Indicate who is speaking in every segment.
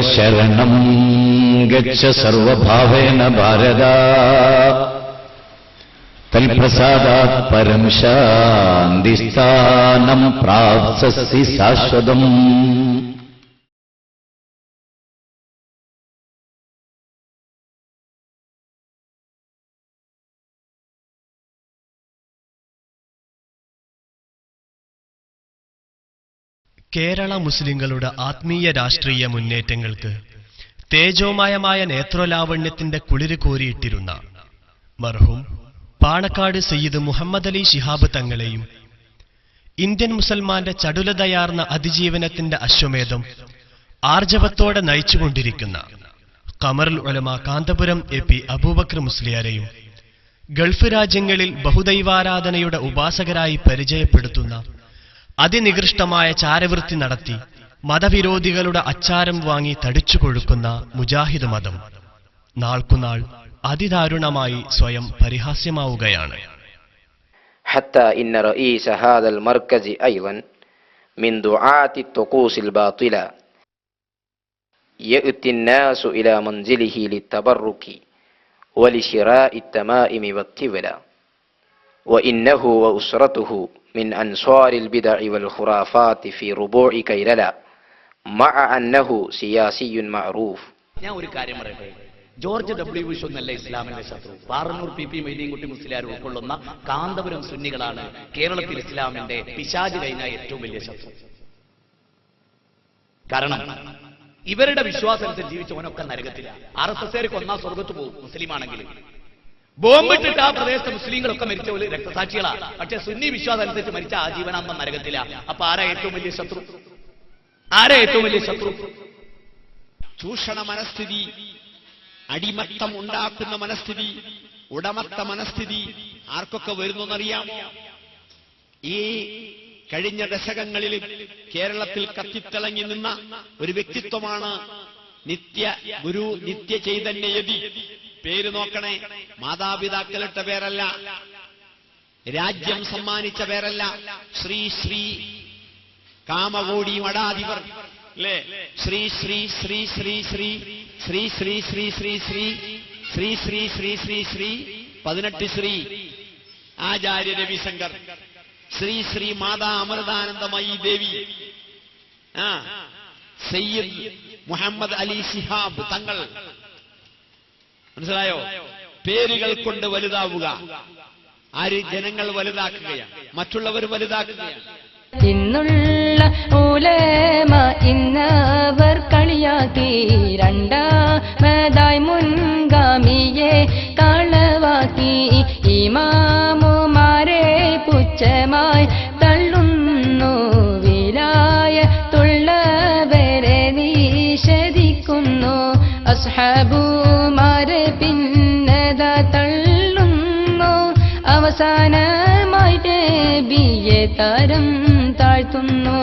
Speaker 1: ശരണം ഗച്ഛ സർവഭാവേന ഭാരത. തൽപ്രസാദാത് പരം ശാന്തിസ്ഥാനം പ്രാപ്സസി ശാശ്വതം.
Speaker 2: കേരള മുസ്ലിങ്ങളുടെ ആത്മീയ രാഷ്ട്രീയ മുന്നേറ്റങ്ങൾക്ക് തേജോമയമായ നേത്രലാവണ്യത്തിന്റെ കുളിര് കോരിയിട്ടിരുന്ന മർഹും പാണക്കാട് സയ്യിദ് മുഹമ്മദ് അലി ശിഹാബ് തങ്ങളെയും ഇന്ത്യൻ മുസൽമാന്റെ ചടുലതയാർന്ന അതിജീവനത്തിന്റെ അശ്വമേധം ആർജവത്തോടെ നയിച്ചുകൊണ്ടിരിക്കുന്ന കമറുൽ ഉലമ കാന്തപുരം എ പി അബൂബക്കർ മുസ്ലിയാരെയും ഗൾഫ് രാജ്യങ്ങളിൽ ബഹുദൈവാരാധനയുടെ ഉപാസകരായി പരിചയപ്പെടുത്തുന്ന അതിനികൃഷ്ടമായ ചാരവൃത്തി നടത്തി മതവിരോധികളുടെ അച്ചാരം വാങ്ങി തടിച്ചു കൊഴുക്കുന്ന മുജാഹിദ് മതം നാൾക്കുനാൾ അതിദാരുണമായി സ്വയം പരിഹാസ്യമാവുകയാണ്
Speaker 3: حتى إن رئيس هذا المركز أيضا من دعاة الطقوس الباطلة يأتي الناس إلى منزله للتبرك ولشراء التمائم والطولة وإنه وأسرته من أنصار البدع والخرافات في ربوع كيللا مع أنه سياسي معروف
Speaker 4: ഞാൻ ഒരു കാര്യം പറയട്ടെ ജോർജ് ഡബ്ല്യു ബുഷ് ഒന്നല്ല ഇസ്ലാമിന്റെ ശത്രു പാറന്നൂർ പി പി മൈദീൻകുട്ടി മുസ്ലിയാർ ഉൾക്കൊള്ളുന്ന കാന്തപുരം സുന്നികളാണ് കേരളത്തിൽ ഇസ്ലാമിന്റെ പിശാജ് കഴിഞ്ഞ ഏറ്റവും വലിയ ശത്രു കാരണം ഇവരുടെ വിശ്വാസം അനുസരിച്ച് ജീവിച്ചവനൊക്കെ നരകത്തില്ല ആർ എസ് എസ് ഒന്നാം സ്വർഗത്ത് പോകും മുസ്ലിം ആണെങ്കിൽ ബോംബിട്ടിട്ട് ആ പ്രദേശത്തെ മുസ്ലിങ്ങളൊക്കെ മരിച്ച ഒരു രക്തസാക്ഷികളാ. പക്ഷെ സുന്നി വിശ്വാസം അനുസരിച്ച് മരിച്ച ആ ജീവനാന്തം നരകത്തില്ല അപ്പൊ ആരാ ഏറ്റവും വലിയ ശത്രു? ആരാ ഏറ്റവും വലിയ ശത്രു?
Speaker 5: ചൂഷണ മനസ്ഥിതി അടിമത്തം ഉണ്ടാക്കുന്ന മനസ്ഥിതി ഉടമത്ത മനസ്ഥിതി ആർക്കൊക്കെ വരുന്നറിയാമോ ഈ കഴിഞ്ഞ ദശകങ്ങളിൽ കേരളത്തിൽ കത്തിത്തിളങ്ങി നിന്ന ഒരു വ്യക്തിത്വമാണ് നിത്യ ഗുരു നിത്യ ചൈതന്യയതി പേര് നോക്കണേ മാതാപിതാക്കളിട്ട പേരല്ല രാജ്യം സമ്മാനിച്ച പേരല്ല ശ്രീ ശ്രീ കാമകോടി മഠാധിപർ അല്ലേ ശ്രീ ശ്രീ ശ്രീ ശ്രീ ശ്രീ ശ്രീ ശ്രീ ശ്രീ ശ്രീ ശ്രീ ശ്രീ ശ്രീ ശ്രീ ശ്രീ ശ്രീ പതിനെട്ട് ശ്രീ ആചാര്യ രവിശങ്കർ ശ്രീ ശ്രീ മാതാ അമൃതാനന്ദമയി ദേവി ആ സയ്യിദ് മുഹമ്മദ് അലി ശിഹാബ് തങ്ങൾ മനസ്സിലായോ? പേരുകൾ കൊണ്ട് വലുതാവുക. ആര് ജനങ്ങൾ വലുതാക്കുകയാണ് മറ്റുള്ളവർ വലുതാക്കുകയാണ്
Speaker 6: ഇന്നുള്ള ഉലമ ഇന്നവർ കളിയാക്കി രണ്ടാമതായി മുൻഗാമിയെ കളവാക്കി. ഇമാമുമാരെ പുച്ഛമായി തള്ളുന്നു. വിലായത്തുള്ളവരെ നിഷേധിക്കുന്നു അസ്ഹബുമാരെ പിന്നത തള്ളുന്നു? അവസാനമായിട്ട് ബിയെ തരം താഴ്ത്തുന്നു.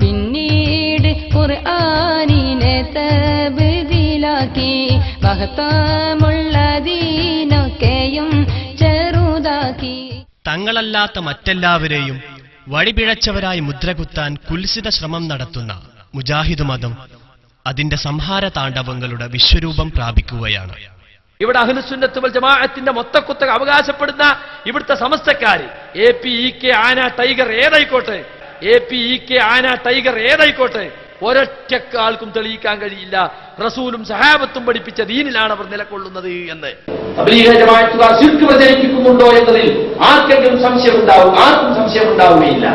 Speaker 6: പിന്നീട് ഖുർആാനിനെ തബദിലാക്കി. മഹത്വമുള്ളതീനൊക്കെയും ചെറുതാക്കി.
Speaker 2: തങ്ങളല്ലാത്ത മറ്റെല്ലാവരെയും വഴിപിഴച്ചവരായി മുദ്രകുത്താൻ കുൽസിത ശ്രമം നടത്തുന്ന മുജാഹിദ് മതം അതിന്റെ സംഹാര താണ്ഡവങ്ങളുടെ വിശ്വരൂപം പ്രാപിക്കുകയാണ്.
Speaker 7: ഇവിടെ അഹ്ലുസുന്നത്തുവൽ ജമാഅത്തിന്റെ മൊത്തക്കുത്തക അവകാശപ്പെടുന്ന ഇവിടുത്തെ സമസ്തക്കാര് എ പി ഇ കെ ആന ടൈഗർ ഏതായിക്കോട്ടെ എ പി ഇ കെ ആന ടൈഗർ ഏതായിക്കോട്ടെ ഒരൊറ്റക്കാൾക്കും തെളിയിക്കാൻ കഴിയില്ല. റസൂലും സഹാബത്തും പഠിപ്പിച്ച ദീനിലാണ് അവർ നിലകൊള്ളുന്നത് എന്ന്. ശിർക്ക് പ്രചരിപ്പിക്കുന്നുണ്ടോ എന്നതിൽ ആർക്കെങ്കിലും സംശയമുണ്ടാവും ആർക്കും സംശയമുണ്ടാവുകയില്ല.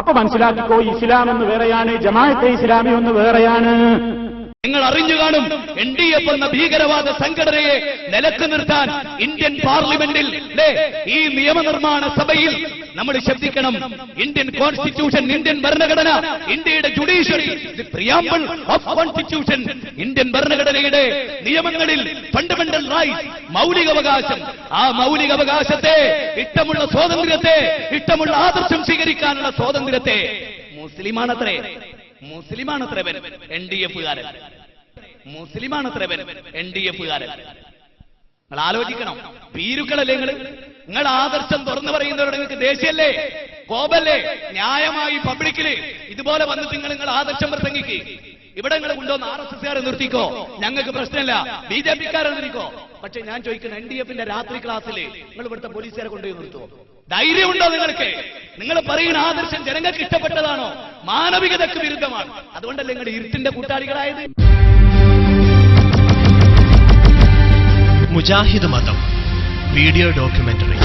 Speaker 8: അപ്പൊ മനസ്സിലാക്കിക്കോ ഇസ്ലാം എന്ന് വേറെയാണ് ജമാഅത്തെ ഇസ്ലാമി ഒന്ന് വേറെയാണ്.
Speaker 5: നിങ്ങൾ അറിഞ്ഞു കാണും എൻ ഡി എഫ് എന്ന ഭീകരവാദ സംഘടനയെ നിലയ്ക്ക് നിർത്താൻ ഇന്ത്യൻ പാർലമെന്റിൽ ഈ നിയമനിർമ്മാണ സഭയിൽ നമ്മൾ ശ്രദ്ധിക്കണം. ഇന്ത്യൻ കോൺസ്റ്റിറ്റ്യൂഷൻ ഇന്ത്യൻ ഭരണഘടന ഇന്ത്യയുടെ judiciary preamble of constitution Indian ഭരണഘടനയുടെ നിയമങ്ങളിൽ ഫണ്ടമെന്റൽ റൈറ്റ് മൗലികാവകാശം. ആ മൗലികാവകാശത്തെ ഇഷ്ടമുള്ള സ്വാതന്ത്ര്യത്തെ ഇഷ്ടമുള്ള ആദർശം സ്വീകരിക്കാനുള്ള സ്വാതന്ത്ര്യത്തെ മുസ്ലിമാണത്രേ. മുസ്ലിമാണത്രേ പേര് എൻ ഡി എഫുകാരൻ. അത്ര പേര് എൻ ഡി എഫുകാരൻ. നിങ്ങൾ ആലോചിക്കണം ഭീരുക്കളല്ലേ നിങ്ങൾ നിങ്ങൾ ആദർശം തുറന്നു പറയുന്നവരോട് നിങ്ങൾക്ക് ദേഷ്യമല്ലേ? കോപല്ലേ? ന്യായമായി പബ്ലിക്കിൽ ഇതുപോലെ വന്നിട്ട് നിങ്ങൾ നിങ്ങൾ ആദർശം പ്രസംഗിക്ക്. ഇവിടെ നിങ്ങൾ കൊണ്ടുവന്ന് ആർ എസ് എസ് നിർത്തിക്കോ? ഞങ്ങൾക്ക് പ്രശ്നമില്ല. ബി ജെ പിക്കാരെ നിർത്തിക്കോ? പക്ഷെ ഞാൻ ചോദിക്കുന്നത് എൻ ഡി എഫിന്റെ രാത്രി ക്ലാസ്സിൽ നിങ്ങൾ ഇവിടുത്തെ പോലീസുകാരെ കൊണ്ടുപോയി നിർത്തുവോ? ധൈര്യമുണ്ടോ നിങ്ങൾക്ക്? നിങ്ങൾ പറയുന്ന ആദർശം ജനങ്ങൾക്ക് ഇഷ്ടപ്പെട്ടതാണോ? മാനവികതയ്ക്ക് വിരുദ്ധമാണ്. അതുകൊണ്ടല്ലേ നിങ്ങൾ ഇരുട്ടിന്റെ കൂട്ടാളികളായത്?
Speaker 2: മുജാഹിദ് മതം
Speaker 6: video
Speaker 2: documentary.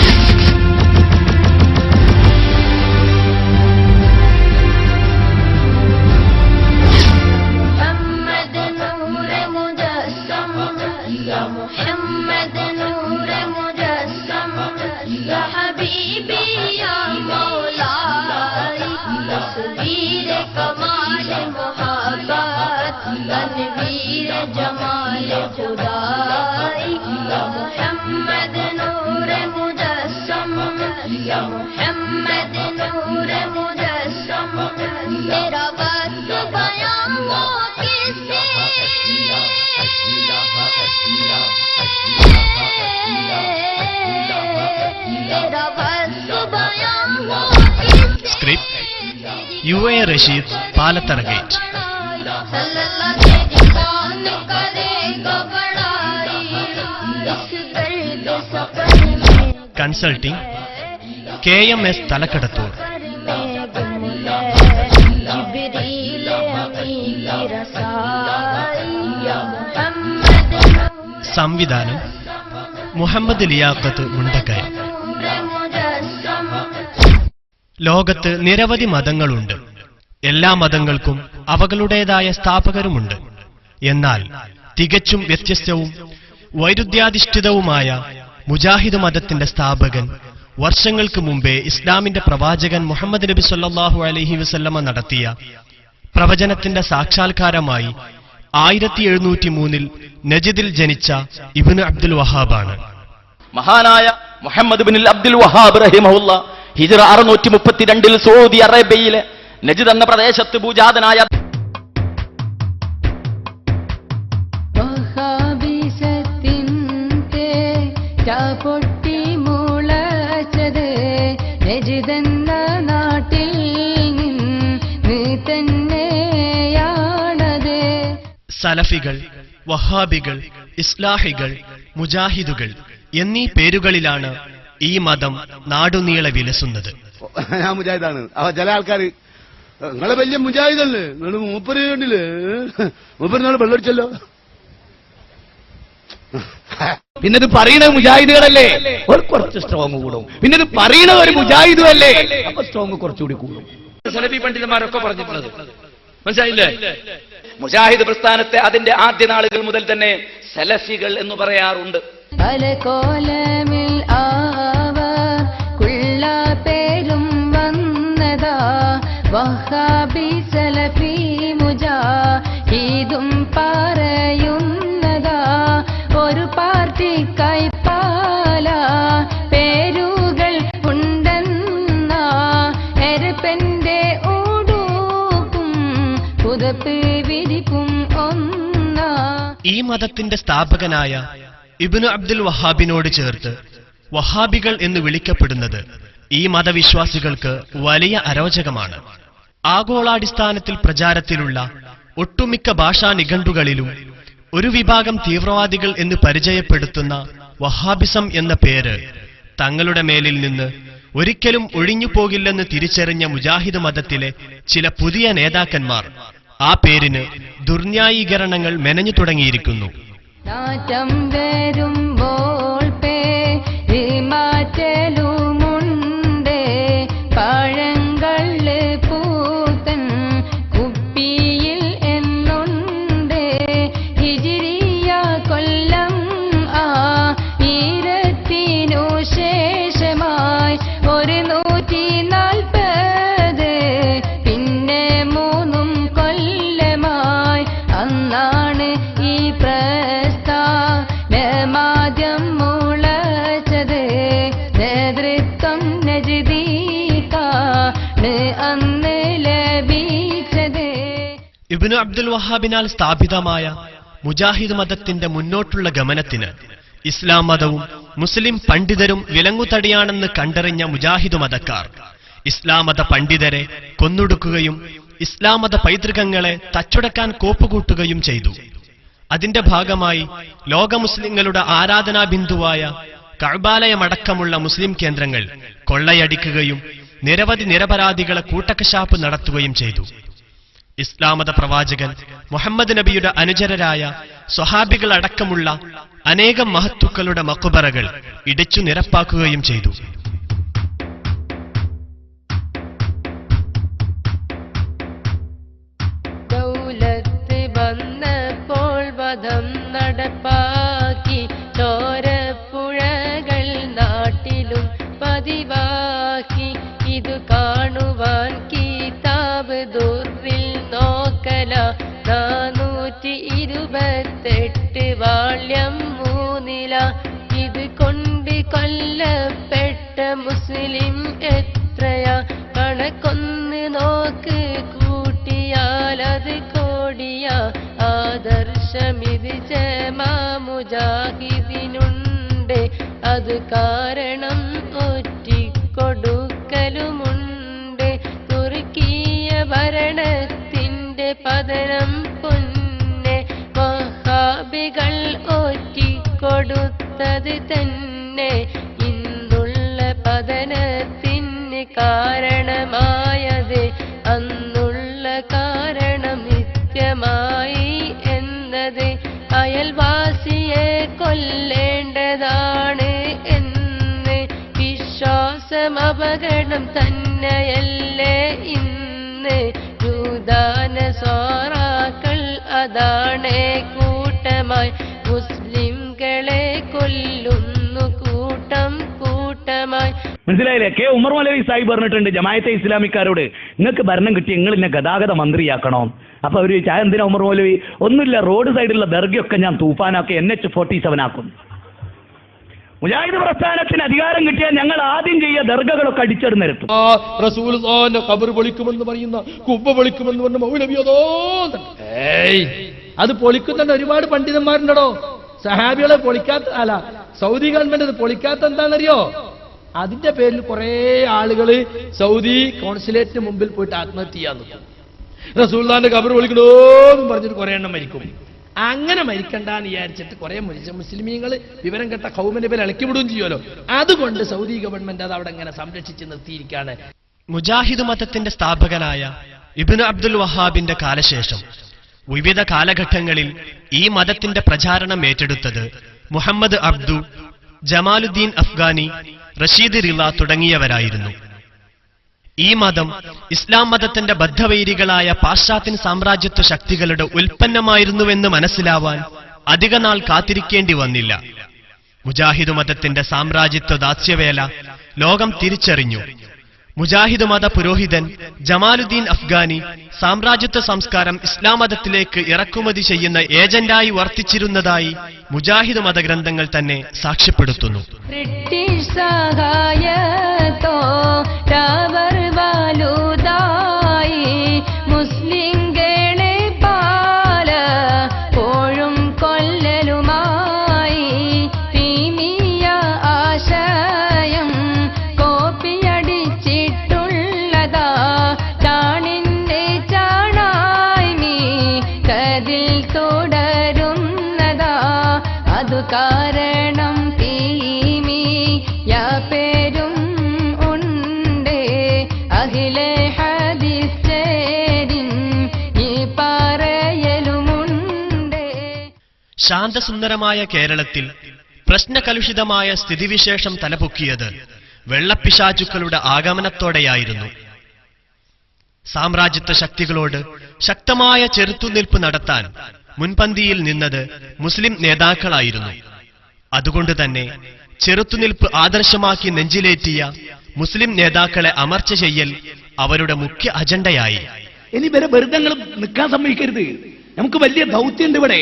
Speaker 2: U A Rasheed Palathara
Speaker 6: gate. Consulting K M S Thalakkadathur.
Speaker 2: സംവിധാനം മുഹമ്മദ് ലിയാഖത്ത് മുണ്ടക്കയം ലോകത്ത് നിരവധി മതങ്ങളുണ്ട്. എല്ലാ മതങ്ങൾക്കും അവകളുടേതായ സ്ഥാപകരുമുണ്ട്. എന്നാൽ തികച്ചും വ്യത്യസ്തവും വൈരുദ്ധ്യാധിഷ്ഠിതവുമായ മുജാഹിദ് മതത്തിന്റെ സ്ഥാപകൻ വർഷങ്ങൾക്ക് മുമ്പേ ഇസ്ലാമിന്റെ പ്രവാചകൻ മുഹമ്മദ് നബി സല്ലാഹു അലഹി വസല്ലമ നടത്തിയ പ്രവചനത്തിന്റെ സാക്ഷാത്കാരമായി ആയിരത്തി എഴുന്നൂറ്റി മൂന്നിൽ നജിദിൽ ജനിച്ച ഇബിന് അബ്ദുൽ വഹാബാണ്.
Speaker 4: മഹാനായ മുഹമ്മദ് ബിൻ അബ്ദുൽ വഹാബ് റഹിമഹുല്ല ഹിജറ അറുന്നൂറ്റി മുപ്പത്തിരണ്ടിൽ സൗദി അറേബ്യയിലെ നജിദ് എന്ന പ്രദേശത്ത്
Speaker 6: പൂജാതനായ മുളച്ചത് നാട്ടിൽ തന്നെയാണത്.
Speaker 2: സലഫികൾ വഹാബികൾ ഇസ്ലാഹികൾ മുജാഹിദുകൾ എന്നീ പേരുകളിലാണ് ഈ മതം നാടുനീളെ വിലസുന്നത്.
Speaker 9: ഞാൻ മുജാഹിദാണ്. അവ ചില ആൾക്കാർ നിങ്ങളെ വലിയ മുജാഹിദല്ലേ? നിങ്ങൾ മൂപ്പര് കണ്ടില്ലേ? മൂപ്പര് നാളെ വെള്ളടിച്ചല്ലോ?
Speaker 5: പിന്നെ ഇത് പറയുന്ന മുജാഹിദുകളല്ലേ? ഒരു കുറച്ച് സ്ട്രോങ് കൂടും. പിന്നെ ഇത് പറയുന്ന ഒരു മുജാഹിദും അല്ലേ അപ്പൊ സ്ട്രോങ് കുറച്ചുകൂടി കൂടും.
Speaker 7: സലഫി പണ്ഡിതന്മാരൊക്കെ പറഞ്ഞിട്ടുള്ളത്. മനസ്സിലായില്ലേ?
Speaker 4: മുജാഹിദ് പ്രസ്ഥാനത്തെ അതിന്റെ ആദ്യ നാളുകൾ മുതൽ തന്നെ സലഫികൾ എന്ന് പറയാറുണ്ട്.
Speaker 6: പല കോലമിൽ കുള്ള പേരും വന്നതാ. വഹാബി സലഫി മുജാഹിദും പറയുന്നതാ. ഒരു പാർട്ടി പാല പേരുകൾ ഉണ്ടെന്ന. എരപ്പന്റെ ഊടുക്കും പുതപ്പ് വിരിക്കും ഒന്നാ.
Speaker 2: ഈ മതത്തിന്റെ സ്ഥാപകനായ ഇബ്നു അബ്ദുൽ വഹാബിനോട് ചേർത്ത് വഹാബികൾ എന്ന് വിളിക്കപ്പെടുന്നത് ഈ മതവിശ്വാസികൾക്ക് വലിയ അരോചകമാണ്. ആഗോളാടിസ്ഥാനത്തിൽ പ്രചാരത്തിലുള്ള ഒട്ടുമിക്ക ഭാഷാ നിഘണ്ടുകളിലും ഒരു വിഭാഗം തീവ്രവാദികൾ എന്ന് പരിചയപ്പെടുത്തുന്ന വഹാബിസം എന്ന പേര് തങ്ങളുടെ മേലിൽ നിന്ന് ഒരിക്കലും ഒഴിഞ്ഞു പോകില്ലെന്ന് തിരിച്ചറിഞ്ഞ മുജാഹിദ് മതത്തിലെ ചില പുതിയ നേതാക്കന്മാർ ആ പേരിന് ദുർന്യായീകരണങ്ങൾ മെനഞ്ഞു തുടങ്ങിയിരിക്കുന്നു.
Speaker 6: നാറ്റം വരുമ്പോൾ
Speaker 2: ഇബ്നു അബ്ദുൽ വഹാബിനാൽ സ്ഥാപിതമായ മുജാഹിദ് മതത്തിന്റെ മുന്നോട്ടുള്ള ഗമനത്തിന് ഇസ്ലാം മതവും മുസ്ലിം പണ്ഡിതരും വിലങ്ങുതടിയാണെന്ന് കണ്ടറിഞ്ഞ മുജാഹിദ് മതക്കാർ ഇസ്ലാം മത പണ്ഡിതരെ കൊന്നൊടുക്കുകയും ഇസ്ലാം മത പൈതൃകങ്ങളെ തച്ചുടക്കാൻ കോപ്പുകൂട്ടുകയും ചെയ്തു. അതിന്റെ ഭാഗമായി ലോക മുസ്ലിങ്ങളുടെ ആരാധനാ ബിന്ദുവായ കഴബാലയമടക്കമുള്ള മുസ്ലിം കേന്ദ്രങ്ങൾ കൊള്ളയടിക്കുകയും നിരവധി നിരപരാധികളെ കൂട്ടക്കശാപ്പ് നടത്തുകയും ചെയ്തു. ഇസ്ലാമത പ്രവാചകൻ മുഹമ്മദ് നബിയുടെ അനുചരരായ സ്വഹാബികളടക്കമുള്ള അനേകം മഹത്തുക്കളുടെ മക്കുബറകൾ ഇടിച്ചു നിരപ്പാക്കുകയും ചെയ്തു.
Speaker 10: കൊല്ലപ്പെട്ട മുസ്ലിം എത്രയാ? കണക്കൊന്ന് നോക്ക് കൂട്ടിയാൽ അത് കോടിയ. ആദർശമിത് ജമാമുജാഹിദിനുണ്ട് അത് കാരണം ഒറ്റിക്കൊടുക്കലുമുണ്ട്. തുർക്കിയ ഭരണത്തിന്റെ പതനം പൊന്നെ. മഹാബികൾ ഒറ്റിക്കൊടുത്തത് തന്നെ. ഇന്നുള്ള അന്നുള്ള കാരണം നിത്യമായി അയൽവാസിയെ കൊല്ലേണ്ടതാണ് വിശ്വാസം കൂട്ടമായി മുസ്ലിംകളെ കൂട്ടമായി
Speaker 4: മനസ്സിലായില്ലേ? കെ ഉമർ മലവി സാഹിബ് പറഞ്ഞിട്ടുണ്ട് ജമായത്തെ ഇസ്ലാമിക്കാരോട് നിങ്ങൾക്ക് ഭരണം കിട്ടി നിങ്ങൾ എന്നെ ഗതാഗത മന്ത്രിയാക്കണോ. അപ്പൊ അവർ ചായ എന്തിനാ ഉമർ മൗലവി? ഒന്നുമില്ല റോഡ് സൈഡിലുള്ള ദർഗയൊക്കെ ഞാൻ തൂഫാനാക്കി എൻ എച്ച് ഫോർട്ടി സെവൻ ആക്കും. മുജാഹിദ് പ്രസ്ഥാനത്തിന് അധികാരം കിട്ടിയാൽ ഞങ്ങൾ ആദ്യം ചെയ്യുക ദർഗകളൊക്കെ അടിച്ചെടു നിരത്തും
Speaker 11: ആ റസൂൽ കബർ പൊളിക്കുമെന്ന് പറയുന്ന കുബ്ബ പൊളിക്കുമെന്ന് പറഞ്ഞ അത് പൊളിക്കുന്ന ഒരുപാട് പണ്ഡിതന്മാരുണ്ടോ സഹാബികളെ പൊളിക്കാത്ത അല്ല സൗദി ഗവൺമെന്റ് അത് പൊളിക്കാത്ത എന്താണെന്നറിയോ? അതിന്റെ പേരിൽ കുറെ ആളുകൾ സൗദി കോൺസുലേറ്റിന് മുമ്പിൽ പോയിട്ട് ആത്മഹത്യ ചെയ്യാൻ നിൽക്കും കബർ വിളിക്കണോ എന്ന് പറഞ്ഞിട്ട് കുറെ എണ്ണം മരിക്കും. അങ്ങനെ മരിക്കണ്ടെന്ന് വിചാരിച്ചിട്ട് കുറെ മുസ്ലിമീങ്ങൾ വിവരം കെട്ട കൗമന്റെ പേര് ഇളക്കിവിടുകയും ചെയ്യുമല്ലോ. അതുകൊണ്ട് സൗദി ഗവൺമെന്റ് അത് അവിടെ ഇങ്ങനെ സംരക്ഷിച്ച് നിർത്തിയിരിക്കുകയാണ്.
Speaker 2: മുജാഹിദ് മതത്തിന്റെ സ്ഥാപകനായ ഇബ്നു അബ്ദുൽ വഹാബിന്റെ കാലശേഷം വിവിധ കാലഘട്ടങ്ങളിൽ ഈ മതത്തിന്റെ പ്രചാരണം ഏറ്റെടുത്തത് മുഹമ്മദ് അബ്ദു ജമാലുദ്ദീൻ അഫ്ഗാനി റഷീദ് റിള തുടങ്ങിയവരായിരുന്നു. ഈ മതം ഇസ്ലാം മതത്തിന്റെ ബദ്ധവൈരികളായ പാശ്ചാത്യൻ സാമ്രാജ്യത്വ ശക്തികളുടെ ഉൽപ്പന്നമായിരുന്നുവെന്ന് മനസ്സിലാവാൻ അധികനാൾ കാത്തിരിക്കേണ്ടി വന്നില്ല. മുജാഹിദ് മതത്തിന്റെ സാമ്രാജ്യത്വ ദാസ്യവേല ലോകം തിരിച്ചറിഞ്ഞു. മുജാഹിദ് മത പുരോഹിതൻ ജമാലുദ്ദീൻ അഫ്ഗാനി സാമ്രാജ്യത്വ സംസ്കാരം ഇസ്ലാം മതത്തിലേക്ക് ഇറക്കുമതി ചെയ്യുന്ന ഏജന്റായി വർത്തിച്ചിരുന്നതായി മുജാഹിദ് മതഗ്രന്ഥങ്ങൾ തന്നെ സാക്ഷ്യപ്പെടുത്തുന്നു.
Speaker 10: ബ്രിട്ടീഷ്
Speaker 2: ശാന്തസുന്ദരമായ കേരളത്തിൽ പ്രശ്നകലുഷിതമായ സ്ഥിതിവിശേഷം തലപൊക്കിയത് വെള്ളപ്പിശാചുക്കളുടെ ആഗമനത്തോടെയായിരുന്നു. സാമ്രാജ്യത്വ ശക്തികളോട് ശക്തമായ ചെറുത്തുനിൽപ്പ് നടത്താൻ മുൻപന്തിയിൽ നിന്നത് മുസ്ലിം നേതാക്കളായിരുന്നു. അതുകൊണ്ട് തന്നെ ചെറുത്തുനിൽപ്പ് ആദർശമാക്കി നെഞ്ചിലേറ്റിയ മുസ്ലിം നേതാക്കളെ അമർച്ച ചെയ്യൽ അവരുടെ മുഖ്യ അജണ്ടയായി.
Speaker 4: ഇനി വരെ വെറുതെ നിൽക്കാൻ സമ്മതിക്കരുത്. നമുക്ക് വലിയ ദൗത്യമുണ്ട് ഇവിടെ.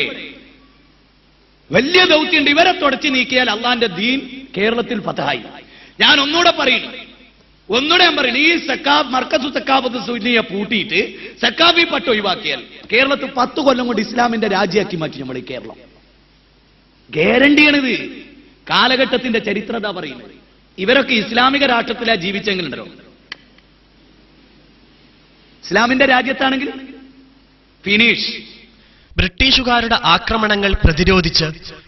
Speaker 4: വലിയ ദൗത്യമുണ്ട്. ഇവരെ തുടച്ചു നീക്കിയാൽ അള്ളാന്റെ ദീൻ കേരളത്തിൽ ഫതഹായി ഞാൻ ഒന്നുകൂടെ പറയുന്നു ഒന്നുകൂടെ ഞാൻ പറയുന്നു ഈ സക്കാബ് മർക്കസു സക്കാബത്ത് സുന്നിയെ പൂട്ടിയിട്ട് സക്കാബി പട്ട് ഒഴിവാക്കിയാൽ കേരളത്തിൽ പത്ത് കൊല്ലം കൊണ്ട് ഇസ്ലാമിന്റെ രാജ്യമാക്കി മാറ്റി നമ്മൾ ഈ കേരളം. ഗ്യാരണ്ടിയാണിത്. കാലഘട്ടത്തിന്റെ ചരിത്രത പറയുന്നത്? ഇവരൊക്കെ ഇസ്ലാമിക രാഷ്ട്രത്തിലാ ജീവിച്ചെങ്കിലുണ്ടല്ലോ.
Speaker 5: ഇസ്ലാമിന്റെ രാജ്യത്താണെങ്കിൽ ഫിനിഷ്.
Speaker 2: ബ്രിട്ടീഷുകാരുടെ ആക്രമണങ്ങൾ പ്രതിരോധിച്ച്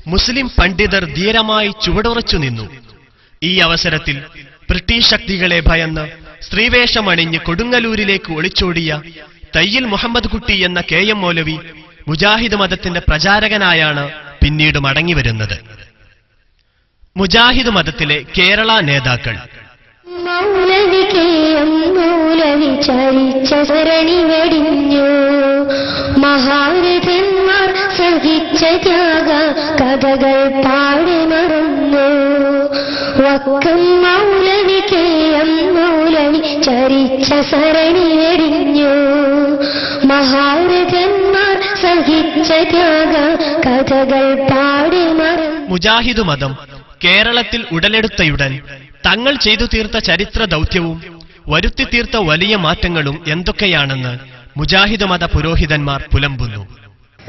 Speaker 2: മുസ്ലിം പണ്ഡിതർ ധീരമായി ചുവടുറച്ചു നിന്നു. ഈ അവസരത്തിൽ ബ്രിട്ടീഷ് ശക്തികളെ ഭയന്ന് സ്ത്രീവേഷമണിഞ്ഞ് കൊടുങ്ങല്ലൂരിലേക്ക് ഒളിച്ചോടിയ തയ്യിൽ മുഹമ്മദ് കുട്ടി എന്ന കെ എം മൗലവി മുജാഹിദ് മതത്തിന്റെ പ്രചാരകനായാണ് പിന്നീട് മടങ്ങിവരുന്നത്. മുജാഹിദ് മതത്തിലെ കേരള നേതാക്കൾ.
Speaker 12: മൗലവികേയം മൂലവി ചരിച്ച സരണി വെടിഞ്ഞു. മഹാരഥന്മാർ സഹിച്ച ത്യാഗ കഥകൾ പാടി മറന്നു. വക്കം മൗലവികേയം മൂലവി ചരിച്ച സരണി വെടിഞ്ഞു. മഹാരഥന്മാർ സഹിച്ച ത്യാഗ കഥകൾ പാടി മറന്നു.
Speaker 2: മുജാഹിദ് മതം കേരളത്തിൽ ഉടലെടുത്തയുടൻ തങ്ങൾ ചെയ്തു തീർത്ത ചരിത്ര ദൗത്യവും വരുത്തി തീർത്ത വലിയ മാറ്റങ്ങളും എന്തൊക്കെയാണെന്ന് മുജാഹിദ് മത പുരോഹിതന്മാർ പുലമ്പുന്നു.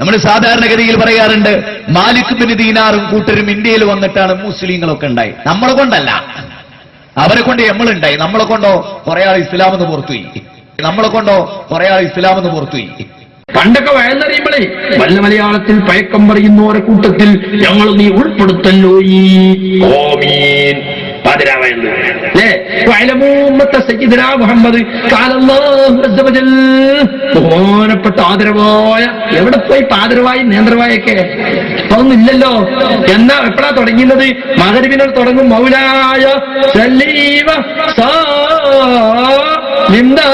Speaker 1: നമ്മൾ സാധാരണഗതിയിൽ പറയാറുണ്ട് മാലിക് ബിൻ ദീനാറും കൂട്ടരും ഇന്ത്യയിൽ വന്നിട്ടാണ് മുസ്ലിങ്ങളൊക്കെ ഉണ്ടായി. നമ്മളെ കൊണ്ടല്ല. അവരെ കൊണ്ട് നമ്മളുണ്ടായി. നമ്മളെ കൊണ്ടോ കുറെ ആൾ ഇസ്ലാമെന്ന് പുറത്തുപോയി. നമ്മളെ കൊണ്ടോ കുറെ ആൾ ഇസ്ലാമെന്ന് പുറത്തുപോയി.
Speaker 7: പണ്ടൊക്കെ വയന്നറിയുമ്പോഴേ വല്ല മലയാളത്തിൽ പഴക്കം പറയുന്നവരെ കൂട്ടത്തിൽ ഞങ്ങൾ നീ ഉൾപ്പെടുത്തല്ലോ ഈ. ഓമീൻ മുഹമ്മദ്. ബഹുമാനപ്പെട്ട ആദരവായ എവിടെ പോയി പാതിരവായി നേന്ത്രവായൊക്കെ ഒന്നില്ലല്ലോ എന്നാ എപ്പോഴാ തുടങ്ങുന്നത് മകരിവിനൽ തുടങ്ങും മൗലായ സലീവ സാ ദാ.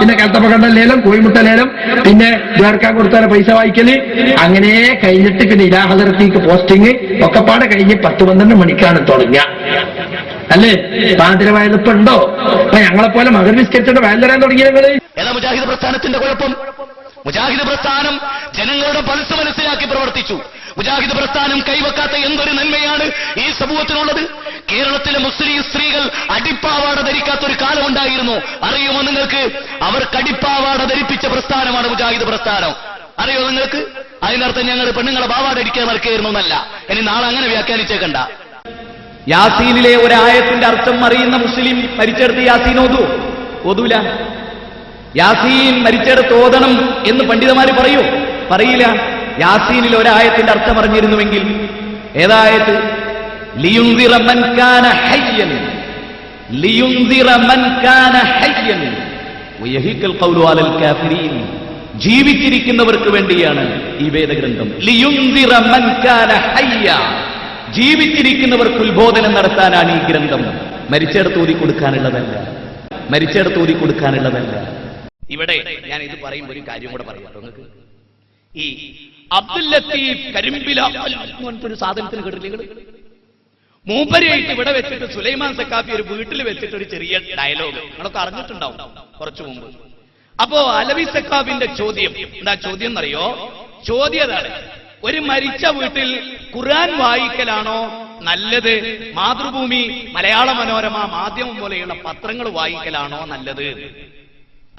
Speaker 7: പിന്നെ കൽത്തപ്പക്കണ്ട ലേലം കോഴിമുട്ട ലേലം പിന്നെ ജേർക്കാൻ കൊടുത്താലെ പൈസ വായിക്കൽ. അങ്ങനെ കഴിഞ്ഞിട്ട് പിന്നെ ഇലാഹദർത്തേക്ക് പോസ്റ്റിങ് ഒക്കെ പാടെ കഴിഞ്ഞ് പത്ത് പന്ത്രണ്ട് മണിക്കാണ് തുടങ്ങുക. അല്ലേ? പാതിര ഉണ്ടോ? അപ്പൊ ഞങ്ങളെ പോലെ മകൻ വിസ്കരിച്ചിട്ട് വയൽ തരാൻ തുടങ്ങിയ
Speaker 4: പ്രസ്ഥാനത്തിന്റെ കുഴപ്പം. മുജാഹിദ് പ്രസ്ഥാനം ജനങ്ങളുടെ പൾസ് മനസ്സിലാക്കി പ്രവർത്തിച്ചു. മുജാഹിദ് പ്രസ്ഥാനം കൈവക്കാത്ത എന്തൊരു നന്മയാണ് ഈ സമൂഹത്തിനുള്ളത്? കേരളത്തിലെ മുസ്ലിം സ്ത്രീകൾ അടിപ്പാവാട ധരിക്കാത്ത ഒരു കാലമുണ്ടായിരുന്നു അറിയുമോ നിങ്ങൾക്ക്? അവർക്ക് അടിപ്പാവാട ധരിപ്പിച്ച പ്രസ്ഥാനമാണ് മുജാഹിദ് പ്രസ്ഥാനം. അറിയോ നിങ്ങൾക്ക്? അതിനർത്ഥം ഞങ്ങൾ പെണ്ണുങ്ങളെ പാവാട അടിക്കാൻ നടക്കുകയായിരുന്നു എന്നല്ല. ഇനി നാളെ അങ്ങനെ വ്യാഖ്യാനിച്ചേക്കണ്ട. യാസീനിലെ ഒരായത്തിന്റെ അർത്ഥം അറിയുന്ന മുസ്ലിം മരിച്ചെടുത്ത് യാസീൻ ഓതു. ഓതൂല. യാസീൻ മരിച്ചെടുത്ത് ഓതണം എന്ന് പണ്ഡിതമാര് പറയൂ. പറയില്ല. യാസീനിൽ ഒരായത്തിന്റെ അർത്ഥം അറിഞ്ഞിരുന്നുവെങ്കിൽ. ഏതായത്? ജീവിച്ചിരിക്കുന്നവർക്ക് വേണ്ടിയാണ് ഈ വേദഗ്രന്ഥം. ജീവിച്ചിരിക്കുന്നവർക്ക് ഉത്ബോധനം നടത്താനാണ് ഈ ഗ്രന്ഥം. മരിച്ചിടത്ത് ഊതി കൊടുക്കാനുള്ളതല്ല. മരിച്ചിടത്ത് ഊതി കൊടുക്കാനുള്ളതല്ല. ഇവിടെ ഞാൻ ഇത് പറയുമ്പോൾ ഒരു കാര്യം കൂടെ പറയാം. നിങ്ങൾക്ക്. ഈ അബ്ദുൽ ലത്തീഫ് കരിമ്പില ഒരു സാധനത്തിന് കേട്ടില്ലേ നിങ്ങൾ? മൂപ്പരെയായിട്ട് ഇവിടെ വെച്ചിട്ട് സുലൈമാൻ സക്കാഫി ഒരു വീട്ടിൽ വെച്ചിട്ട് ഒരു ചെറിയ ഡയലോഗ് നിങ്ങളൊക്കെ അറിഞ്ഞിട്ടുണ്ടാവും കുറച്ചു മുമ്പ്. അപ്പോ അലവി സക്കാഫിന്റെ ചോദ്യം. എന്താ ചോദ്യം എന്നറിയോ? ചോദ്യം അതാണ്. ഒരു മരിച്ച വീട്ടിൽ ഖുർആൻ വായിക്കലാണോ നല്ലത്? മാതൃഭൂമി മലയാള മനോരമ മാധ്യമം പോലെയുള്ള പത്രങ്ങൾ വായിക്കലാണോ നല്ലത്?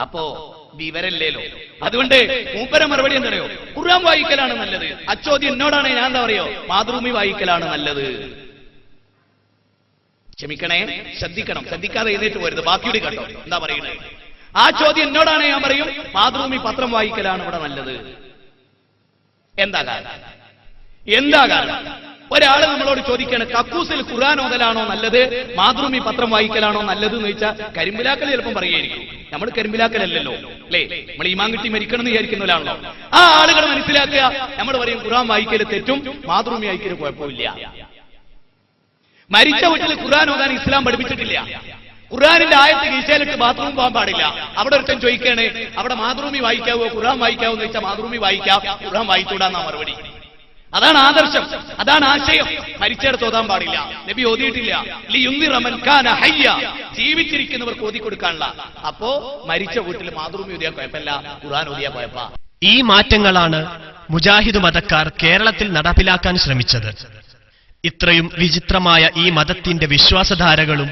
Speaker 4: അപ്പോ വിവരല്ലേലോ അതുകൊണ്ട് മൂപ്പര മറുപടി എന്തറിയോ? ഖുർആൻ വായിക്കലാണ് നല്ലത്. അച്ചോദ്യം എന്നോടാണ് ഞാൻ എന്താ പറയോ മാതൃഭൂമി വായിക്കലാണ് നല്ലത്. ക്ഷമിക്കണേ ശ്രദ്ധിക്കണം. ശ്രദ്ധിക്കാതെ എഴുന്നേറ്റ് പോരുത്. ബാക്കിയുടെ കണ്ടോ എന്താ പറയുന്നത് ആ ചോദ്യം എന്നോടാണ് ഞാൻ പറയും. മാതൃഭൂമി പത്രം വായിക്കലാണ് ഇവിടെ നല്ലത്. എന്താ കാരണം? എന്താ കാരണം? ഒരാൾ നമ്മളോട് ചോദിക്കാണ് കക്കൂസിൽ ഖുർആൻ ഓതലാണോ നല്ലത്? മാതൃഭൂമി പത്രം വായിക്കലാണോ നല്ലത്? എന്ന് ചോദിച്ചാൽ കരിമ്പിലാക്കൽ ചിലപ്പം പറയുമായിരിക്കും. നമ്മൾ കരിമ്പിലാക്കലല്ലല്ലോ അല്ലേ? നമ്മൾ ഈമാൻ കിട്ടി മരിക്കണം എന്ന് വിചാരിക്കുന്നവരാണല്ലോ ആ ആളുകൾ മനസ്സിലാക്കുക. നമ്മൾ പറയും ഖുർആൻ വായിക്കൽ തെറ്റും മാതൃഭൂമി വായിക്കൽ കുഴപ്പമില്ല. മരിച്ച വീട്ടിൽ ഖുർആൻ ഓതാൻ ഇസ്ലാം പഠിപ്പിച്ചിട്ടില്ല. ഖുറാനിന്റെ ആയത്ത് കീശയിലിട്ട് ബാത്റൂം പോകാൻ പാടില്ല. അവിടെ ഒരുത്തൻ ചോദിക്കാണ് അവിടെ മാതൃഭൂമി വായിക്കാവോ? ഖുർആൻ വായിക്കാവോ? എന്ന് വെച്ചാൽ മാതൃഭൂമി വായിക്കാം ഖുർആൻ വായിച്ചൂടാന്നാ മറുപടി. അതാണ് ആദർശം അതാണ് ആശയം. മരിച്ചെടുത്ത് ഓതാൻ പാടില്ല. നബി ഓതിയിട്ടില്ല. ജീവിച്ചിരിക്കുന്നവർക്ക് ഓതി കൊടുക്കാനുള്ള അപ്പോ മരിച്ച വീട്ടിൽ മാതൃഭൂമി ഓതിയാ കുഴപ്പമില്ല. ഖുർആൻ ഓതിയാ കുഴപ്പ
Speaker 2: ഈ മാറ്റങ്ങളാണ് മുജാഹിദ് മതക്കാർ കേരളത്തിൽ നടപ്പിലാക്കാൻ ശ്രമിച്ചത്. ഇത്രയും വിചിത്രമായ ഈ മതത്തിന്റെ വിശ്വാസധാരകളും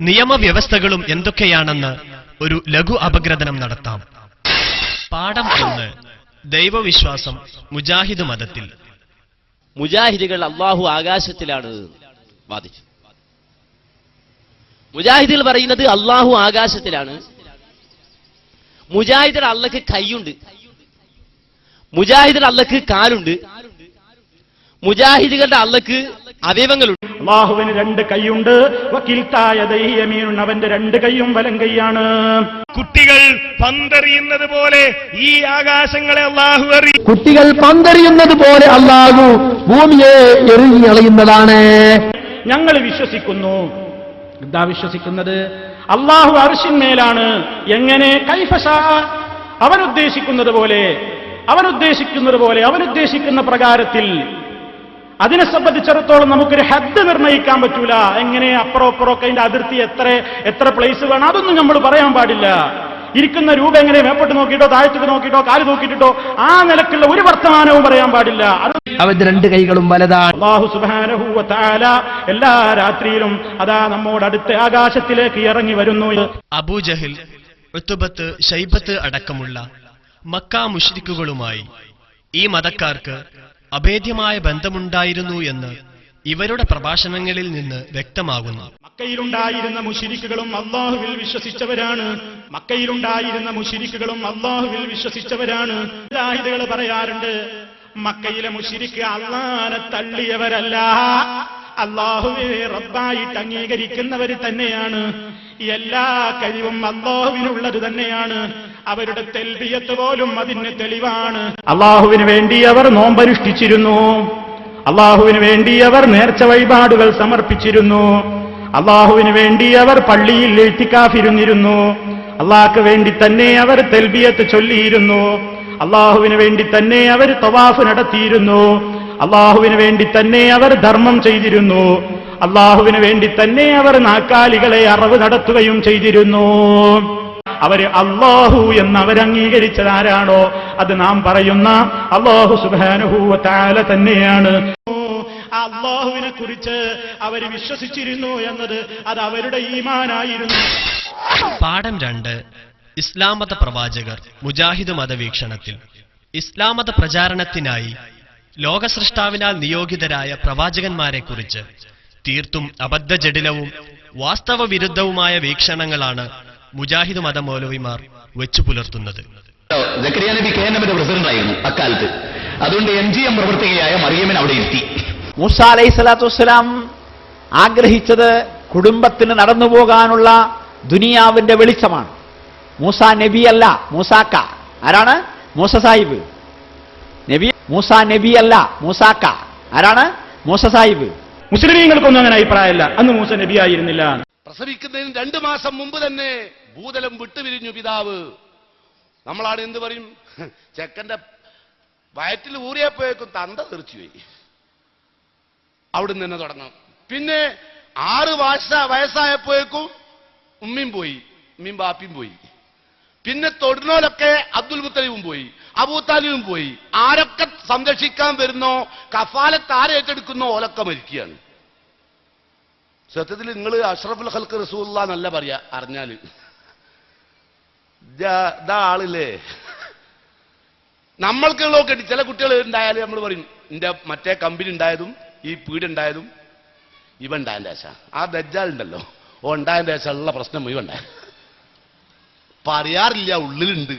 Speaker 2: നിയമവ്യവസ്ഥകളും എന്തൊക്കെയാണെന്ന് ഒരു ലഘു അപഗ്രഥനം നടത്താം. പാഠം ഒന്ന്. ദൈവവിശ്വാസം മുജാഹിദ് മതത്തിൽ.
Speaker 13: മുജാഹിദുകൾ അള്ളാഹു ആകാശത്തിലാണ് വാദിച്ചു മുജാഹിദുകൾ പറയുന്നത് അള്ളാഹു ആകാശത്തിലാണ്. മുജാഹിദർ അള്ളക്ക് കൈയുണ്ട്. മുജാഹിദർ അള്ളക്ക് കാലുണ്ട്. മുജാഹിദികളുടെ അള്ളക്ക് അവയവങ്ങളുണ്ട്
Speaker 8: അള്ളാഹുവിന് രണ്ട് കൈയുണ്ട്. വക്കീൽത്തായ ദൈയമീനുണ്ട് അവന്റെ രണ്ട് കൈയും വലം കൈയാണ്.
Speaker 2: കുട്ടികൾ പന്തെറിയുന്നത് പോലെ ഈ ആകാശങ്ങളെ അള്ളാഹു എറി
Speaker 11: കുട്ടികൾ പന്തെറിയുന്നത് പോലെ അള്ളാഹു ഭൂമിയെ എറിഞ്ഞളയുന്നതാണ്
Speaker 8: ഞങ്ങൾ വിശ്വസിക്കുന്നു. എന്താ വിശ്വസിക്കുന്നത്? അള്ളാഹു അർഷിന്മേലാണ് എങ്ങനെ? കൈഫശ അവൻ ഉദ്ദേശിക്കുന്നത് പോലെ. അവനുദ്ദേശിക്കുന്നത് പോലെ. അവനുദ്ദേശിക്കുന്ന പ്രകാരത്തിൽ അതിനെ സംബന്ധിച്ചിടത്തോളം നമുക്കൊരു ഹദ് നിർണയിക്കാൻ പറ്റൂല. എങ്ങനെ അപ്പുറം അപ്പുറമൊക്കെ അതിന്റെ അതിർത്തി എത്ര എത്ര പ്ലേസ് വേണം? അതൊന്നും നമ്മൾ പറയാൻ പാടില്ല. ഇരിക്കുന്ന രൂപ എങ്ങനെ മേപ്പോട്ട് നോക്കിയിട്ടോ താഴത്തേക്ക് നോക്കിയിട്ടോ കാൽ നോക്കിയിട്ടോ ആ നിലക്കുള്ള ഒരു വർത്തമാനവും പറയാൻ പാടില്ല. അവൻ
Speaker 11: അവന്റെ രണ്ട് കൈകളും വലതാണ്.
Speaker 8: അള്ളാഹു സുബ്ഹാനഹു വ തആല എല്ലാ രാത്രിയിലും അതാ നമ്മോട് അടുത്ത ആകാശത്തിലേക്ക് ഇറങ്ങി വരുന്നു.
Speaker 2: അബൂജഹിൽ ഉത്തുബത്ത് ഷൈബത്ത് അടക്കമുള്ള മക്ക മുഷ്രിക്കുകളുമായി ഈ മതക്കാർക്ക് അഭേദ്യമായ ബന്ധമുണ്ടായിരുന്നു എന്ന് ഇവരുടെ പ്രഭാഷണങ്ങളിൽ നിന്ന് വ്യക്തമാകുന്നു.
Speaker 8: മക്കയിലുണ്ടായിരുന്ന മുഷിരിക്കുകളും അള്ളാഹുവിൽ വിശ്വസിച്ചവരാണ്. മക്കയിലുണ്ടായിരുന്ന മുഷിരിക്കുകളും അള്ളാഹുവിൽ വിശ്വസിച്ചവരാണ്. ജാഹിദുകൾ പറയാറുണ്ട്. മക്കയിലെ മുഷിരിക്ക് അള്ളാനെ തള്ളിയവരല്ല. അള്ളാഹുവെ റബ്ബായിട്ട് അംഗീകരിക്കുന്നവർ തന്നെയാണ്. എല്ലാ കഴിവും അള്ളാഹുവിനുള്ളത് തന്നെയാണ്. അവരുടെ തെൽബിയത്ത് പോലും അതിന് തെളിവാണ്. അള്ളാഹുവിന് വേണ്ടി അവർ നോമ്പനുഷ്ഠിച്ചിരുന്നു. അള്ളാഹുവിന് വേണ്ടി അവർ നേർച്ച വഴിപാടുകൾ സമർപ്പിച്ചിരുന്നു. അള്ളാഹുവിന് വേണ്ടി അവർ പള്ളിയിൽ എഴുത്തിക്കാഫിരുന്നിരുന്നു. അള്ളാഹ്ക്ക് വേണ്ടി തന്നെ അവർ തെൽബിയത്ത് ചൊല്ലിയിരുന്നു. അള്ളാഹുവിന് വേണ്ടി തന്നെ അവർ തവാഫ് നടത്തിയിരുന്നു. അള്ളാഹുവിന് വേണ്ടി തന്നെ അവർ ധർമ്മം ചെയ്തിരുന്നു. അള്ളാഹുവിന് വേണ്ടി തന്നെ അവർ നാക്കാലികളെ അറിവ് നടത്തുകയും ചെയ്തിരുന്നു. അവർ അള്ളാഹു എന്ന് അവരംഗീകരിച്ചതാരാണോ അത് നാം പറയുന്ന അള്ളാഹു സുബാനുഭൂവ താല തന്നെയാണ്. അള്ളാഹുവിനെ കുറിച്ച് അവർ വിശ്വസിച്ചിരുന്നു എന്നത് അത് അവരുടെ ഈമാനായിരുന്നു.
Speaker 2: പാഠം രണ്ട്. ഇസ്ലാമത പ്രവാചകർ മുജാഹിദ് മതവീക്ഷണത്തിൽ. ഇസ്ലാമത പ്രചാരണത്തിനായി ലോകസൃഷ്ടാവിനാൽ നിയോഗിതരായ പ്രവാചകന്മാരെ പ്രവാചകന്മാരെക്കുറിച്ച് തീർത്തും അബദ്ധജടിലവും വാസ്തവ വിരുദ്ധവുമായ വീക്ഷണങ്ങളാണ് മുജാഹിദ് മത മൗലവിമാർ വെച്ചു പുലർത്തുന്നത്.
Speaker 1: ജക്കരിയ നബി കെ എൻ എമ്മിന്റെ പ്രസിഡന്റ് ആയിരുന്നു അക്കാലത്ത്. അതുകൊണ്ട് എം ജി എം പ്രവർത്തകയായ മറിയമ്മൻ അവിടെ ഇരുത്തി.
Speaker 14: മൂസ അലൈഹി സ്വലാത്തു വസ്സലാം ആഗ്രഹിച്ചത് കുടുംബത്തിന് നടന്നു പോകാനുള്ള ദുനിയാവിന്റെ വെളിച്ചമാണ്. മൂസ നബി അല്ല മൂസാക്ക ആരാണ്? മൂസ സാഹിബ്. നബി മൂസ നബി അല്ല മൂസാക്ക ആരാണ്? മൂസ സാഹിബ്.
Speaker 8: മുസ്ലിമീങ്ങൾക്കൊന്നും അങ്ങനെ അഭിപ്രായമല്ല. അന്ന് മൂസ നബി ആയിരുന്നില്ല
Speaker 9: പ്രസവിക്കുന്നതിന് രണ്ടു മാസം മുമ്പ് തന്നെ ഭൂതലം വിട്ടുപിരിഞ്ഞു പിതാവ്. നമ്മളാണ് എന്ത് പറയും? ചെക്കന്റെ വയറ്റിൽ ഊറിയപ്പോഴേക്കും തന്ത തെറിച്ചുപോയി അവിടുന്ന് തന്നെ തുടങ്ങാം. പിന്നെ ആറ് വയസ്സ വയസ്സായപ്പോഴേക്കും ഉമ്മയും പോയി ഉമ്മയും ബാപ്പിയും പോയി. പിന്നെ തൊടുന്നോലൊക്കെ അബ്ദുൽ മുത്തലിബും പോയി അബൂത്താലിബും പോയി. ആരൊക്കെ സംരക്ഷിക്കാൻ വരുന്നോ കഫാലത്ത് ആരെ ഏറ്റെടുക്കുന്നോ ഓലൊക്കെ മരിക്കുകയാണ്. സത്യത്തിൽ നിങ്ങൾ അഷ്റഫുൽ ഹൽക്ക് റസൂല്ല നല്ല പറയാ അറിഞ്ഞാൽ. ഇതാ- ആളില്ലേ? നമ്മൾക്കുള്ളതൊക്കെ. ചില കുട്ടികൾ ഉണ്ടായാലും നമ്മൾ പറയും എന്റെ മറ്റേ കമ്പനി ഉണ്ടായതും ഈ പീഡ് ഉണ്ടായതും ഇവ ഉണ്ടായതിന്റെ ആശ ആ ദജ്ജാൽ ഉണ്ടല്ലോ ഓ ഉണ്ടായതിന്റെ ആശ ഉള്ള പ്രശ്നം ഇവ ഉണ്ടായ പറയാറില്ല ഉള്ളിലുണ്ട്.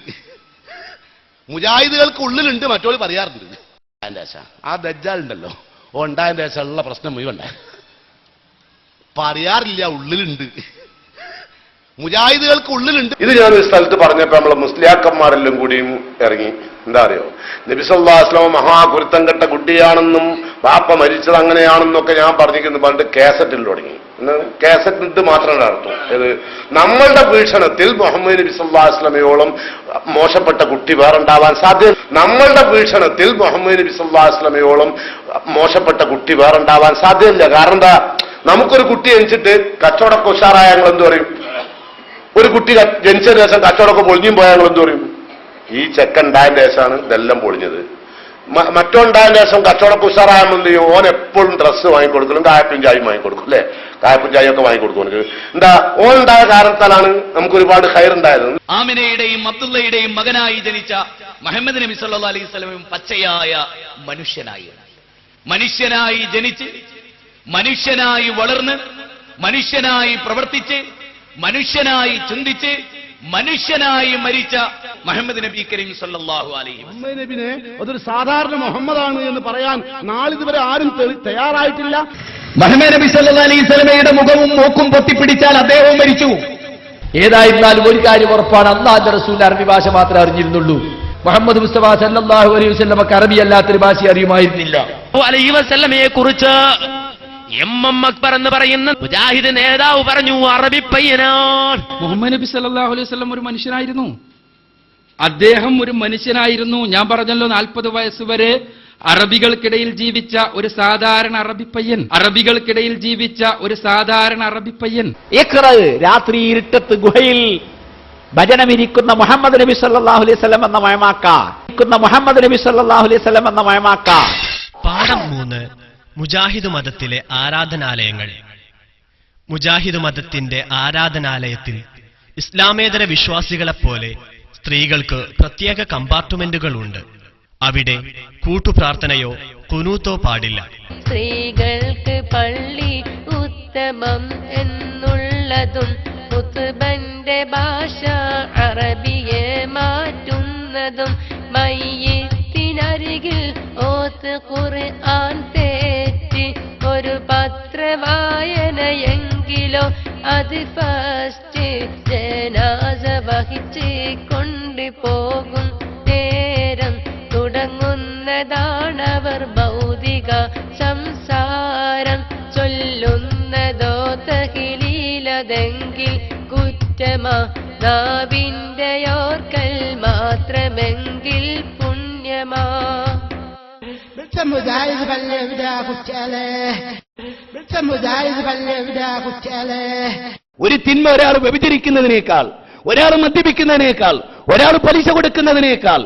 Speaker 9: മുജാഹിദുകൾക്ക് ഉള്ളിലുണ്ട് മറ്റോൾ പറയാറുണ്ട്. അതിന്റെ ആശ ആ ദജ്ജാൽ ഉണ്ടല്ലോ ഓ ഉണ്ടായതിന്റെ ആശ ഉള്ള പ്രശ്നം ഇവ ഉണ്ടായ പറയാറില്ല ഉള്ളിലുണ്ട്. മുജാഹിദുകൾക്ക് ഉള്ളിലുണ്ട്.
Speaker 15: ഇത് ഞാൻ ഒരു സ്ഥലത്ത് പറഞ്ഞപ്പോ നമ്മളെ മുസ്ലിയാക്കന്മാരെല്ലാം കൂടിയും ഇറങ്ങി. എന്താ അറിയോ? നബിസല്ലാസ്ലാം മഹാകുരുത്തം കെട്ട കുട്ടിയാണെന്നും പാപ്പ മരിച്ചത് അങ്ങനെയാണെന്നൊക്കെ ഞാൻ പറഞ്ഞിരിക്കുന്നു. പണ്ട് കേസറ്റിൽ തുടങ്ങി. എന്താണ്? കേസറ്റ് ഇത് മാത്രമല്ല അർത്ഥം ഇത് നമ്മളുടെ വീക്ഷണത്തിൽ മുഹമ്മദ് നബി സല്ലാസ്ലമയോളം മോശപ്പെട്ട കുട്ടി വേറെ ഉണ്ടാവാൻ സാധ്യത. നമ്മളുടെ വീക്ഷണത്തിൽ മുഹമ്മദ് നബി സല്ലാസ്ലമയോളം മോശപ്പെട്ട കുട്ടി വേറെ ഉണ്ടാവാൻ സാധ്യതയില്ല. കാരണം എന്താ? നമുക്കൊരു കുട്ടി എനിച്ചിട്ട് കച്ചവടമൊക്കെ ഉഷാറായ ഞങ്ങൾ എന്ത് പറയും? ഒരു കുട്ടി ജനിച്ച ദിവസം കച്ചവടമൊക്കെ പൊളിഞ്ഞും പോയാൽ എന്ത് പറയും? ഈ ചെക്കൻ ഉണ്ടായ ദേശമാണ് ഇതെല്ലാം പൊളിഞ്ഞത്. മറ്റോ ഉണ്ടായ ദേശം കച്ചവടം ചെയ്യും? ഓൻ എപ്പോഴും ഡ്രസ്സ് വാങ്ങിക്കൊടുക്കലും കായപ്പും ചായയും വാങ്ങിക്കൊടുക്കും അല്ലേ? കായപ്പും ഒക്കെ വാങ്ങിക്കൊടുക്കും എനിക്ക് എന്താ ഓൻ ഉണ്ടായ കാരണത്താലാണ് നമുക്ക് ഒരുപാട് ഹയർ ഉണ്ടായത്.
Speaker 4: ആമിനയുടെയും അബ്ദുള്ളയുടെയും മകനായി ജനിച്ച മുഹമ്മദ് നബി സല്ലാ അലൈഹി സ്വലമും പച്ചയായ മനുഷ്യനായി. മനുഷ്യനായി ജനിച്ച് മനുഷ്യനായി വളർന്ന് മനുഷ്യനായി പ്രവർത്തിച്ച് മനുഷ്യനായി ചിന്തിച്ച് മനുഷ്യനായി മരിച്ച മുഹമ്മദ് നബി കരീം സല്ലാഹു അലൈഹി.
Speaker 9: മുഹമ്മദ് നബിനെ അതൊരു സാധാരണ മുഹമ്മദാണ് എന്ന് പറയാൻ നാളിതുവരെ ആരും തയ്യാറായിട്ടില്ല.
Speaker 1: മുഹമ്മദ് നബി സല്ലാ അലൈഹി സ്വലമയുടെ മുഖവും മൂക്കും പൊട്ടിപ്പിടിച്ചാൽ അദ്ദേഹവും മരിച്ചു.
Speaker 11: ഏതായിരുന്നാലും ഒരു കാര്യം ഉറപ്പാണ് അള്ളാന്റെ റസൂൽ അറബി ഭാഷ മാത്രമേ അറിഞ്ഞിരുന്നുള്ളൂ. മുഹമ്മദ് മുസ്തഫ സല്ലാഹു അലൈഹി വസ്ലമക്ക് അറബി അല്ലാത്തൊരു ഭാഷ അറിയുമായിരുന്നില്ല.
Speaker 13: അലൈഹി വസ്ലമയെ കുറിച്ച് എം എം അക്ബർ എന്ന് പറയുന്ന മുജാഹിദ് നേതാവ് പറഞ്ഞു അറബി പയ്യനാണ്.
Speaker 16: മുഹമ്മദ് നബി സല്ലല്ലാഹു അലൈഹി വസല്ലം ഒരു മനുഷ്യനായിരുന്നു. അദ്ദേഹം ഒരു മനുഷ്യനായിരുന്നു. ഞാൻ പറഞ്ഞല്ലോ നാൽപ്പത് വയസ്സ് വരെ അറബികൾക്കിടയിൽ ജീവിച്ച ഒരു സാധാരണ അറബി പയ്യൻ. അറബികൾക്കിടയിൽ ജീവിച്ച ഒരു സാധാരണ അറബി പയ്യൻ.
Speaker 14: ഇഖ്റ രാത്രി ഇരുട്ടത്ത് ഗുഹയിൽ ഭജനമിരിക്കുന്ന മുഹമ്മദ് നബി സല്ലാഹു അലൈഹി സ്വലം എന്ന മയമാക്ക. മുഹമ്മദ് നബി സല്ലാഹു അലൈഹി സ്വലം എന്ന മയമാക്ക.
Speaker 2: പാഠം മൂന്ന്. മുജാഹിദ് മതത്തിലെ ആരാധനാലയങ്ങൾ. മുജാഹിദ് മതത്തിന്റെ ആരാധനാലയത്തിൽ ഇസ്ലാമേതര വിശ്വാസികളെപ്പോലെ സ്ത്രീകൾക്ക് പ്രത്യേക കമ്പാർട്ട്മെന്റുകൾ ഉണ്ട് അവിടെ കൂട്ടുപ്രാർത്ഥനയോ കുനൂത്തോ പാടില്ല.
Speaker 10: സ്ത്രീകൾക്ക് പള്ളി ഉത്തമം എന്നുള്ളതും മുത്തുബന്റെ ഭാഷ അറബിയെ മാറ്റുന്നതും മയ്യത്തിനരികിൽ ഓത്ത് ഖുർആൻ തേറ്റി ഒരു പത്രവായനയെങ്കിലോ അത് ഫസ്റ്റ് ജനാസ വഹിച്ച് കൊണ്ടുപോകും നേരം തുടങ്ങുന്നതാണവർ ഭൗതിക സംസാരം. ചൊല്ലുന്നതോ തഹിലീലതെങ്കിൽ കുറ്റമാ. നാവിന്റെയോർക്കൽ മാത്രമെങ്കിൽ
Speaker 17: മുജാഹിദ് പള്ളി എവിടാ കുറ്റാലേ മുജാഹിദ് പള്ളി വിടാ കുറ്റാലേ
Speaker 18: ഒരു തിന്മ ഒരാൾ വ്യഭിചരിക്കുന്നതിനേക്കാൾ ഒരാൾ മദ്യപിക്കുന്നതിനേക്കാൾ ഒരാൾ പലിശ കൊടുക്കുന്നതിനേക്കാൾ